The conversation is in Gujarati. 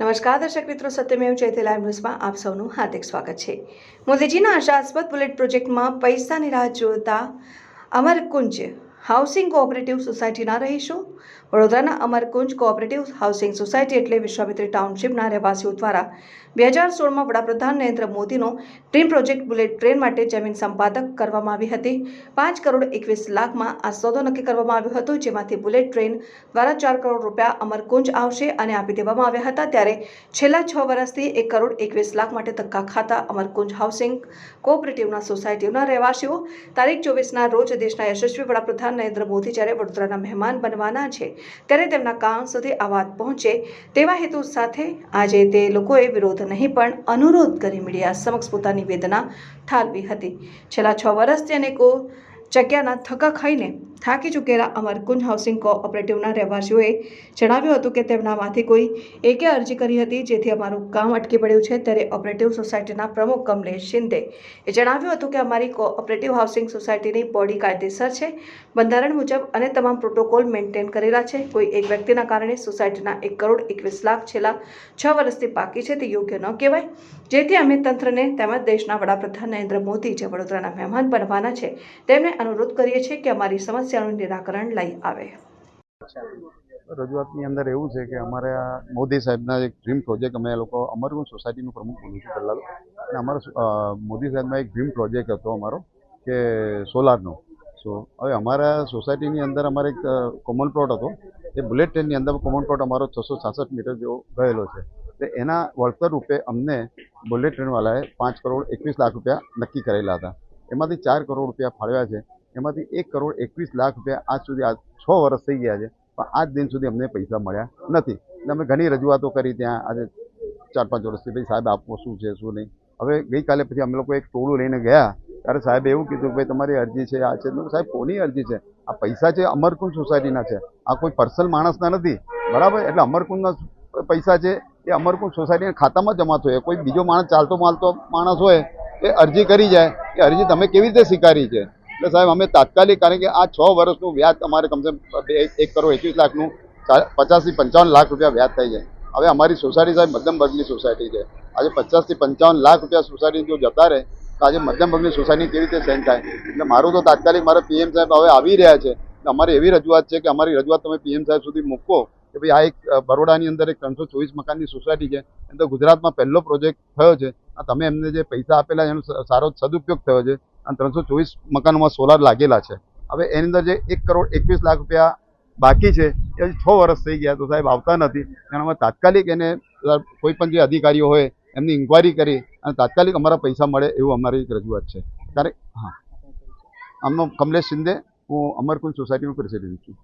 નમસ્કાર, દર્શક મિત્રો. સત્યમેવ જયતે લાઈવ ન્યૂઝમાં આપ સૌનું હાર્દિક સ્વાગત છે. મોદીજીના આશાસ્પદ બુલેટ પ્રોજેક્ટમાં પૈસાની રાહ જોતા અમરકુંજ હાઉસિંગ કોઓપરેટિવ સોસાયટીના રહીશો. વડોદરાના અમરકુંજ કોઓપરેટિવ હાઉસિંગ સોસાયટી એટલે વિશ્વામિત્રી ટાઉનશીપના રહેવાસીઓ દ્વારા બે હજાર સોળમાં વડાપ્રધાન નરેન્દ્ર મોદીનો ડ્રીમ પ્રોજેક્ટ બુલેટ ટ્રેન માટે જમીન સંપાદક કરવામાં આવી હતી. પાંચ કરોડ એકવીસ લાખમાં આ સોદો નક્કી કરવામાં આવ્યો હતો, જેમાંથી બુલેટ ટ્રેન દ્વારા ચાર કરોડ રૂપિયા અમરકુંજ આવશે અને આપી દેવામાં આવ્યા હતા. ત્યારે છેલ્લા છ વર્ષથી એક કરોડ એકવીસ લાખ માટે ધક્કા ખાતા અમરકુંજ હાઉસિંગ કોઓપરેટિવના સોસાયટીઓના રહેવાસીઓ. તારીખ ચોવીસના રોજ દેશના યશસ્વી વડાપ્રધાન નરેન્દ્ર મોદી જ્યારે વડોદરાના મહેમાન બનવાના છે, ત્યારે તેમના કામ સુધી આ વાત પહોંચે તેવા હેતુ સાથે આજે તે લોકોએ વિરોધ નહીં પણ અનુરોધ કરી મીડિયા સમક્ષ પોતાની વેદના ઠાલવી હતી. છેલ્લા છ વર્ષથી અનેકો જગ્યાના થકા ખાઈને થાકી ચૂકેલા અમરકુંજ હાઉસિંગ કોઓપરેટિવના રહેવાસીઓએ જણાવ્યું હતું કે તેમનામાંથી કોઈ એકે અરજી કરી હતી જેથી અમારું કામ અટકી પડ્યું છે. ત્યારે ઓપરેટિવ સોસાયટીના પ્રમુખ કમલેશ શિંદે એ જણાવ્યું હતું કે અમારી કોઓપરેટિવ હાઉસિંગ સોસાયટીની બોડી કાયદેસર છે, બંધારણ મુજબ અને તમામ પ્રોટોકોલ મેન્ટેન કરેલા છે. કોઈ એક વ્યક્તિના કારણે સોસાયટીના એક કરોડ એકવીસ લાખ છેલ્લા છ વર્ષથી બાકી છે તે યોગ્ય ન કહેવાય. જેથી અમે તંત્રને તેમજ દેશના વડાપ્રધાન નરેન્દ્ર મોદી જે વડોદરાના મહેમાન બનવાના છે. તેમને અનુરોધ કરીએ છીએ કે અમારી સમસ્યાનું નિરાકરણ લઈ આવે. રજૂઆતની અંદર એવું છે કે અમારે મોદી સાહેબના એક ડ્રીમ પ્રોજેક્ટ અમે લોકો અમરગુંજ સોસાયટીનું પ્રમુખ બોલું છું પહેલાં અને અમારો મોદી સાહેબનો એક ડ્રીમ પ્રોજેક્ટ હતો અમારો, કે સોલારનો. સો હવે અમારા સોસાયટીની અંદર અમારે એક કોમન પ્લોટ હતો. એ બુલેટ ટ્રેનની અંદર કોમન પ્લોટ અમારો છસો છાસઠ મીટર જેવો ગયેલો છે. એટલે એના વળતર રૂપે અમને બુલેટ ટ્રેનવાળાએ પાંચ કરોડ એકવીસ લાખ રૂપિયા નક્કી કરેલા હતા. એમાંથી ચાર કરોડ રૂપિયા ફાળવ્યા છે. એમાંથી એક કરોડ એકવીસ લાખ રૂપિયા આજ સુધી આ છ વર્ષ થઈ ગયા છે, પણ આજ દિન સુધી અમને પૈસા મળ્યા નથી. અને અમે ઘણી રજૂઆતો કરી ત્યાં, આજે ચાર પાંચ વર્ષથી ભાઈ સાહેબ આપવો શું છે, શું નહીં. હવે ગઈકાલે પછી અમે લોકો એક ટોળું લઈને ગયા, ત્યારે સાહેબે એવું કીધું કે ભાઈ તમારી અરજી છે, આ છે. સાહેબ, કોની અરજી છે? આ પૈસા છે અમરકુંજ સોસાયટીના છે. આ કોઈ પર્સનલ માણસના નથી. બરાબર? એટલે અમરકુંજના પૈસા છે, એ અમરકુંજ સોસાયટીના ખાતામાં જમા થયો. કોઈ બીજો માણસ ચાલતો માલતો માણસ હોય, એ અરજી કરી જાય. એ અરજી તમે કેવી રીતે સ્વીકારી છે? એટલે સાહેબ, અમે તાત્કાલિક, કારણ કે આ છ વર્ષનું વ્યાજ અમારે કમસે એક કરોડ એકવીસ લાખનું પચાસથી પંચાવન લાખ રૂપિયા વ્યાજ થઈ જાય. હવે અમારી સોસાયટી સાહેબ મધ્યમ વર્ગની સોસાયટી છે. આજે પચાસથી પંચાવન લાખ રૂપિયા સોસાયટી જો જતા રહે, તો આજે મધ્યમ વર્ગની સોસાયટી કેવી રીતે સેન્ડ થાય? એટલે મારું તો તાત્કાલિક મારા પીએમ સાહેબ હવે આવી રહ્યા છે. અમારી એવી રજૂઆત છે કે અમારી રજૂઆત તમે પીએમ સાહેબ સુધી મૂકો કે ભાઈ આ એક બરોડાની અંદર એક ત્રણસો ચોવીસ મકાનની સોસાયટી છે. એમ તો ગુજરાતમાં પહેલો પ્રોજેક્ટ થયો છે. આ તમે એમને જે પૈસા આપેલા એનો સારો સદુપયોગ થયો છે. અને ત્રણસો ચોવીસ મકાનોમાં સોલાર લાગેલા છે. હવે એની અંદર જે એક કરોડ એકવીસ લાખ રૂપિયા બાકી છે, એ છ વર્ષ થઈ ગયા તો સાહેબ આવતા નથી. અને અમે તાત્કાલિક એને કોઈ પણ જે અધિકારીઓ હોય, એમની ઇન્ક્વાયરી કરી અને તાત્કાલિક અમારા પૈસા મળે એવું અમારી એક રજૂઆત છે. ત્યારે, હા. આમનો કમલેશ શિંદે, હું અમરકુંજ સોસાયટીનો પ્રેસિડેન્ટ છું.